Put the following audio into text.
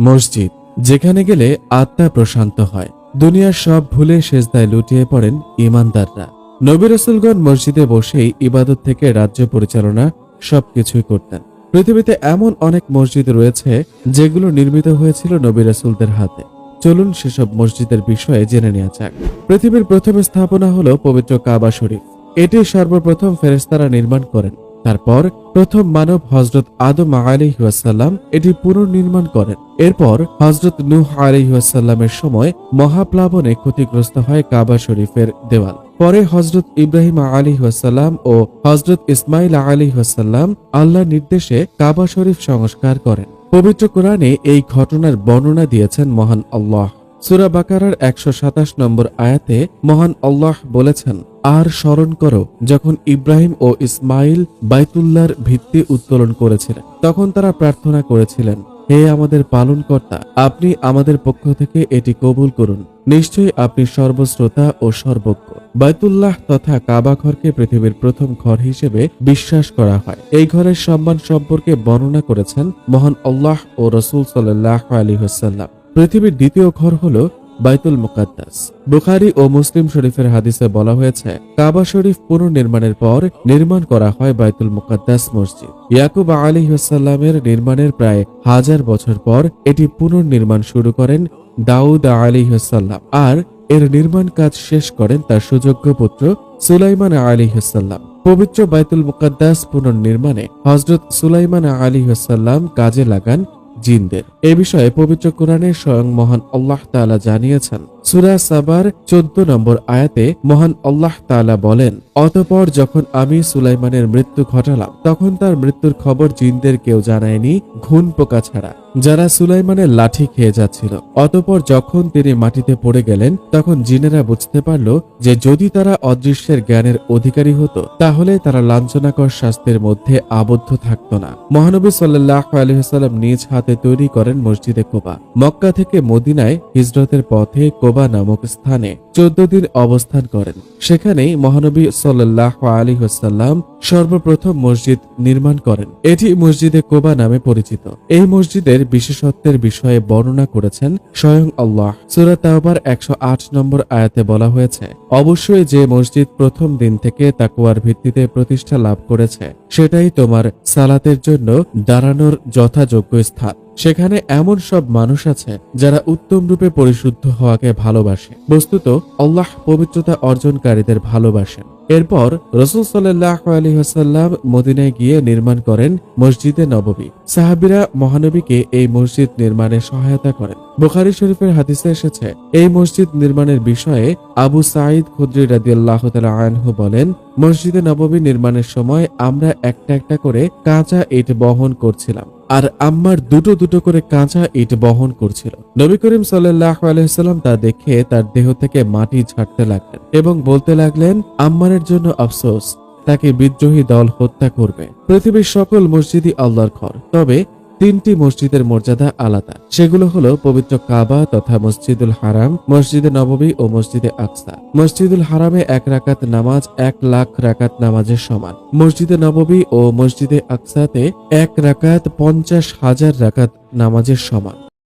মসজিদ, যেখানে গেলে আত্মা প্রশান্ত হয়। দুনিয়ার সব ভুলে সেজদায় লুটিয়ে পড়েন ইমানদাররা। নবী মসজিদে বসেই ইবাদত থেকে রাজ্য পরিচালনা সবকিছুই করতেন। পৃথিবীতে এমন অনেক মসজিদ রয়েছে, যেগুলো নির্মিত হয়েছিল নবী রসুলদের হাতে। চলুন সেসব মসজিদের বিষয়ে জেনে নেওয়া যাক। পৃথিবীর প্রথম স্থাপনা হল পবিত্র কাবা শরীফ। এটি সর্বপ্রথম ফেরেস্তারা নির্মাণ করেন। তারপর প্রথম মানব হজরত আদম আলিহাসাল্লাম এটি পুনর্নির্মাণ করেন। এরপর হজরত নূহ আলিহাসাল্লামের সময় মহাপ্লাবনে ক্ষতিগ্রস্ত হয় কাবা শরীফের দেওয়াল। পরে হজরত ইব্রাহিম আলী ওয়াসাল্লাম ও হজরত ইসমাইল আলী ওয়াসাল্লাম আল্লাহ নির্দেশে কাবা শরীফ সংস্কার করেন। পবিত্র কোরআনে এই ঘটনার বর্ণনা দিয়েছেন মহান আল্লাহ। সুরা বাকারার একশো সাতাশ নম্বর আয়াতে মহান আল্লাহ বলেছেন আর স্মরণ করো, যখন ইব্রাহিম ও ইসমাইল বাইতুল্লাহর ভিত্তি উত্তোলন করেছিলেন, তখন তারা প্রার্থনা করেছিলেন, হে আমাদের পালনকর্তা, আপনি আমাদের পক্ষ থেকে এটি কবুল করুন। নিশ্চয়ই আপনি সর্বশ্রোতা ও সর্বজ্ঞ। বাইতুল্লাহ তথা কাবা ঘরকে পৃথিবীর প্রথম ঘর হিসেবে বিশ্বাস করা হয়। এই ঘরের সম্মান সম্পর্কে বর্ণনা করেছেন মহান আল্লাহ ও রসুল সাল্লাহ আলী হাসাল্লাম পৃথিবীর দ্বিতীয় ঘর হল বাইতুল মুকাদ্দাস। বুখারি ও মুসলিম শরীফের হাদিসে বলা হয়েছে, কাবা শরীফ পুনর্নির্মাণের পর নির্মাণ করা হয় বাইতুল মুকাদ্দাস মসজিদ। ইয়াকুব আলী হাসাল্লামের নির্মাণের প্রায় হাজার বছর পর এটি পুনর্নির্মাণ শুরু করেন দাউদ আলী হাসাল্লাম আর এর নির্মাণ কাজ শেষ করেন তার সুযোগ্য পুত্র সুলাইমান আলী হাসাল্লাম পবিত্র বাইতুল মুকাদ্দাস পুনর্নির্মাণে হজরত সুলাইমান আলী হাসাল্লাম কাজে লাগান জিনদের। এ বিষয়ে পবিত্র কোরআনে স্বয়ং মহান আল্লাহ তালা জানিয়েছেন। সুরা সাবার চোদ্দ নম্বর আয়াতে মহান আল্লাহ তালা বলেন, অতপর যখন আমি সুলাইমানের মৃত্যু ঘটালাম, তখন তার মৃত্যুর খবর জিনদের কেউ জানায়নি ঘুন পোকা ছাড়া। যারা সুলাইমানের লাঠি খেয়ে যাচ্ছিল। অতপর যখন তিনি মাটিতে পড়ে গেলেন, তখন জিনেরা বুঝতে পারল যে যদি তারা অদৃশ্যের জ্ঞানের অধিকারী হতো, তাহলে তারা লাঞ্ছনাকর শাস্তির মধ্যে আবদ্ধ থাকত না। মহানবী সাল্লাহ আলহিহাল্লাম নিজ হাতে তৈরি করেন মসজিদে কোবা। মক্কা থেকে মদিনায় হিজরতের পথে কোবা নামক স্থানে চোদ্দ দিন অবস্থান করেন। সেখানেই মহানবী সাল্লাহ আলী হাসাল্লাম সর্বপ্রথম মসজিদ নির্মাণ করেন। এটি মসজিদে কোবা নামে পরিচিত। এই মসজিদের বিশেষত্বের বিষয়ে বর্ণনা করেছেন স্বয়ং আল্লাহ। সুরা তাওবার একশো আট নম্বর আয়াতে বলা হয়েছে, অবশ্যই যে মসজিদ প্রথম দিন থেকে তাকুয়ার ভিত্তিতে প্রতিষ্ঠা লাভ করেছে, সেটাই তোমার সালাতের জন্য দাঁড়ানোর যথাযোগ্য স্থান। সেখানে এমন সব মানুষ আছে যারা উত্তম রূপে পরিশুদ্ধ হওয়াকে ভালোবাসে। বস্তুত, আল্লাহ পবিত্রতা অর্জনকারীদের ভালোবাসেন। এরপর রসুল সাল্লাহ আলী হাসাল্লাম মদিনায় গিয়ে নির্মাণ করেন মসজিদে নববী। সাহাবিরা মহানবীকে এই মসজিদ নির্মাণে সহায়তা করেন। বুখারি শরীফের হাদিসে এসেছে, এই মসজিদ নির্মাণের বিষয়ে আবু সাঈদ খুদ্রি রাদিয়াল্লাহ আনহু বলেন, মসজিদে নববী নির্মাণের সময় আমরা একটা একটা করে কাঁচা ইট বহন করছিলাম। আর আম্মার দুটো দুটো করে কাঁচা ইট বহন করছিল। নবী করিম সাল্লাহ আলহিসাল্লাম তা দেখে তার দেহ থেকে মাটি ঝাড়তে লাগলেন এবং বলতে লাগলেন, আম্মারের জন্য আফসোস, তাকে বিদ্রোহী দল হত্যা করবে। পৃথিবীর সকল মসজিদই আল্লাহর ঘর। তবে তিনটি মসজিদের মর্যাদা আলাদা। সেগুলো হলো পবিত্র কাবা তথা মসজিদুল হারাম, মসজিদে নববী ও মসজিদে আকসা। মসজিদুল হারামে এক রাকাত নামাজ এক লাখ রাকাত নামাজের সমান। মসজিদে নববী ও মসজিদে আকসাতে এক রাকাত পঞ্চাশ হাজার রাকাত নামাজের সমান।